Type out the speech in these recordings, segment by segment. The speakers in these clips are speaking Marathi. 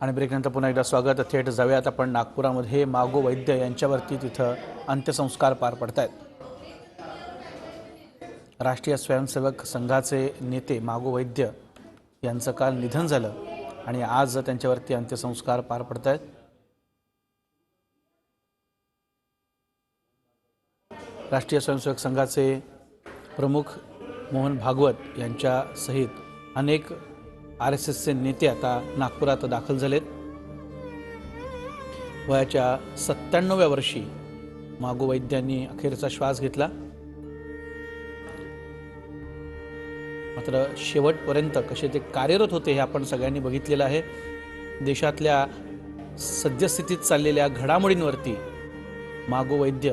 आणि ब्रेकनंतर पुन्हा एकदा स्वागत. थेट जाऊयात आपण नागपुरामध्ये मागो वैद्य यांच्यावरती तिथं अंत्यसंस्कार पार पडत आहेत राष्ट्रीय स्वयंसेवक संघाचे नेते मागो वैद्य यांचं काल निधन झालं आणि आज त्यांच्यावरती अंत्यसंस्कार पार पडत आहेत राष्ट्रीय स्वयंसेवक संघाचे प्रमुख मोहन भागवत यांच्या सहित अनेक आर एस एसचे नेते आता नागपुरात दाखल झालेत. वयाच्या सत्त्याण्णव्या वर्षी मागो वैद्यांनी अखेरचा श्वास घेतला. मात्र शेवटपर्यंत कसे ते कार्यरत होते हे आपण सगळ्यांनी बघितलेलं आहे. देशातल्या सद्यस्थितीत चाललेल्या घडामोडींवरती मागो वैद्य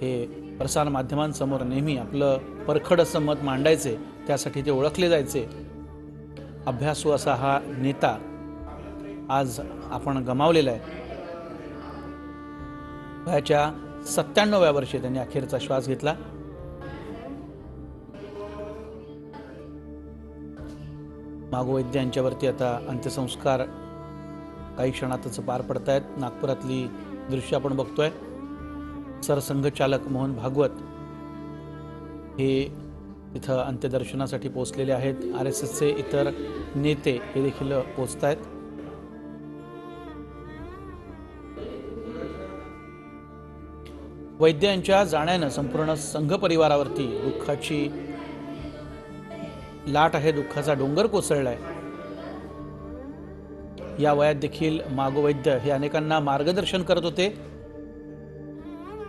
हे प्रसारमाध्यमांसमोर नेहमी आपलं परखड असं मत मांडायचे त्यासाठी ते ओळखले जायचे. अभ्यासू असा हा नेता आज आपण गमावलेला आहे. वयाच्या सत्त्याण्णव्या वर्षी त्यांनी अखेरचा श्वास घेतला. मागोवैद्य यांच्यावरती आता अंत्यसंस्कार काही क्षणातच पार पडत आहेत नागपुरातली दृश्य आपण बघतोय. सरसंघचालक मोहन भागवत हे इथं अंत्यदर्शनासाठी पोहोचलेले आहेत. आर एस एसचे इतर नेते हे देखील पोचत आहेत वैद्य यांच्या जाण्यानं संपूर्ण संघ परिवारावरती दुःखाची लाट आहे. दुःखाचा डोंगर कोसळलाय. या वयात देखील मागो वैद्य हे अनेकांना मार्गदर्शन करत होते.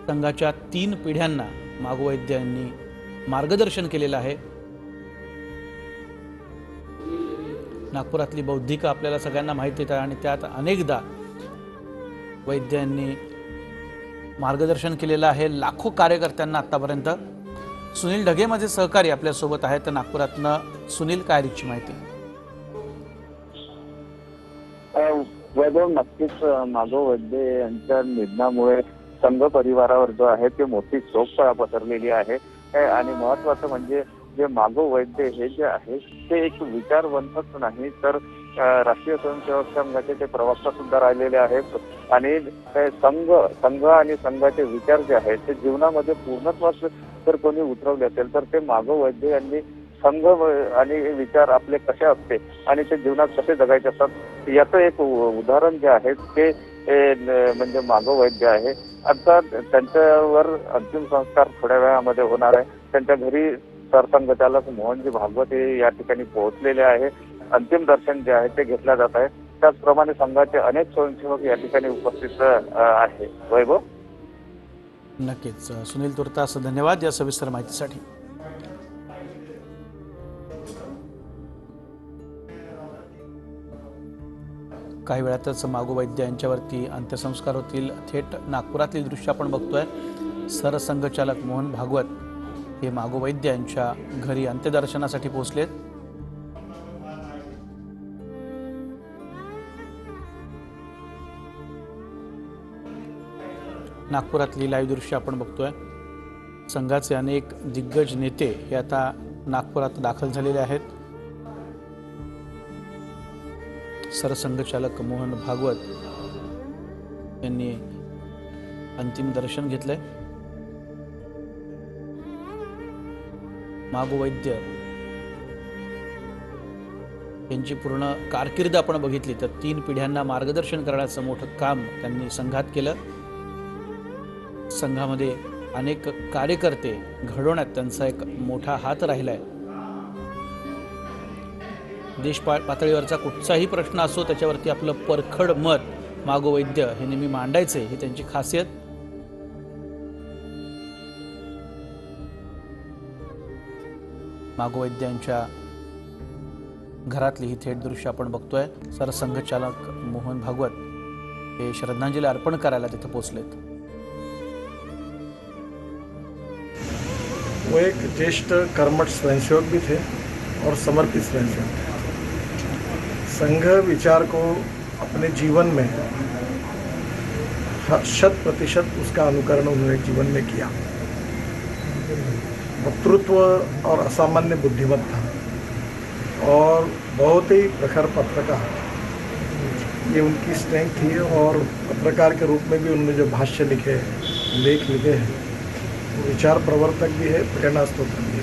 संघाच्या तीन पिढ्यांना मागो वैद्य यांनी मार्गदर्शन केलेलं आहे. नागपुरातली बौद्धिक आपल्याला सगळ्यांना माहिती आहे आणि त्यात अनेकदा वैद्यांनी मार्गदर्शन केलेलं आहे. लाखो कार्यकर्त्यांना आतापर्यंत सुनील ढगे माझे सहकारी आपल्यासोबत आहेत. तर नागपुरातनं सुनील कायरीची माहिती. वैभव नक्कीच माधव वैद्य यांच्या निधनामुळे संघ परिवारावर जो आहे ते मोठी शोककळा पसरलेली आहे. आहे आणि महत्वाचं म्हणजे जे मागो वैद्य हे जे आहे ते एक विचारवंतच नाही. तर राष्ट्रीय स्वयंसेवक संघाचे ते प्रवक्ता सुद्धा राहिलेले आहेत. आणि ते संघ संघ आणि संघाचे विचार जे आहेत ते जीवनामध्ये पूर्णत्वास जर कोणी उतरवले असेल तर ते मागो वैद्य यांनी संघ आणि विचार आपले कसे असते आणि ते जीवनात कसे जगायचे असतात याचं एक उदाहरण जे आहे ते म्हणजे मागो वैद्य आहे. आता त्यांच्यावर अंतिम संस्कार थोड्या वेळामध्ये होणार आहे. त्यांच्या घरी सरसंघचालक मोहनजी भागवत हे या ठिकाणी पोहोचलेले आहे. अंतिम दर्शन जे आहे ते घेतलं जात आहे. त्याचप्रमाणे संघाचे अनेक स्वयंसेवक या ठिकाणी उपस्थित आहे. वैभव? नक्कीच. सुनील तुर्तास धन्यवाद या सविस्तर माहितीसाठी. काही वेळातच मागो वैद्य यांच्यावरती अंत्यसंस्कार होतील. थेट नागपुरातली दृश्य आपण बघतोय. सरसंघचालक मोहन भागवत हे मागो वैद्य यांच्या घरी अंत्यदर्शनासाठी पोहोचलेत. नागपुरातली लाईव्ह दृश्य आपण बघतोय. संघाचे अनेक दिग्गज नेते हे आता नागपुरात दाखल झालेले आहेत. सरसंघचालक मोहन भागवत यांनी अंतिम दर्शन घेतलंय. मागोवैद्य यांची पूर्ण कारकीर्द आपण बघितली तर तीन पिढ्यांना मार्गदर्शन करण्याचं मोठं काम त्यांनी संघात केलं. संघामध्ये अनेक कार्यकर्ते घडवण्यात त्यांचा एक मोठा हात राहिला आहे देश पा पातळीवरचा कुठचाही प्रश्न असो त्याच्यावरती आपलं परखड मत मागो वैद्य हे नेहमी मांडायचे ही त्यांची खासियत. मागो वैद्य यांच्या घरातली ही थेट दृश्य आपण बघतोय. सरसंघचालक मोहन भागवत हे श्रद्धांजली अर्पण करायला तिथे पोचलेत. वो एक ज्येष्ठ कर्मठ स्वयंसेवक भी थे और समर्पित स्वयंसेवक थे। संघ विचार को अपने जीवन में शत प्रतिशत उसका अनुकरण उन्होंने जीवन में किया। वक्तृत्व और असामान्य बुद्धिमत्ता और बहुत ही प्रखर पत्रकार। ये उनकी स्ट्रेंथ थी और पत्रकार के रूप में भी उन्होंने जो भाष्य लिखे हैं लेख लिखे हैं विचार प्रवर्तक भी है प्रेरणा स्रोत भी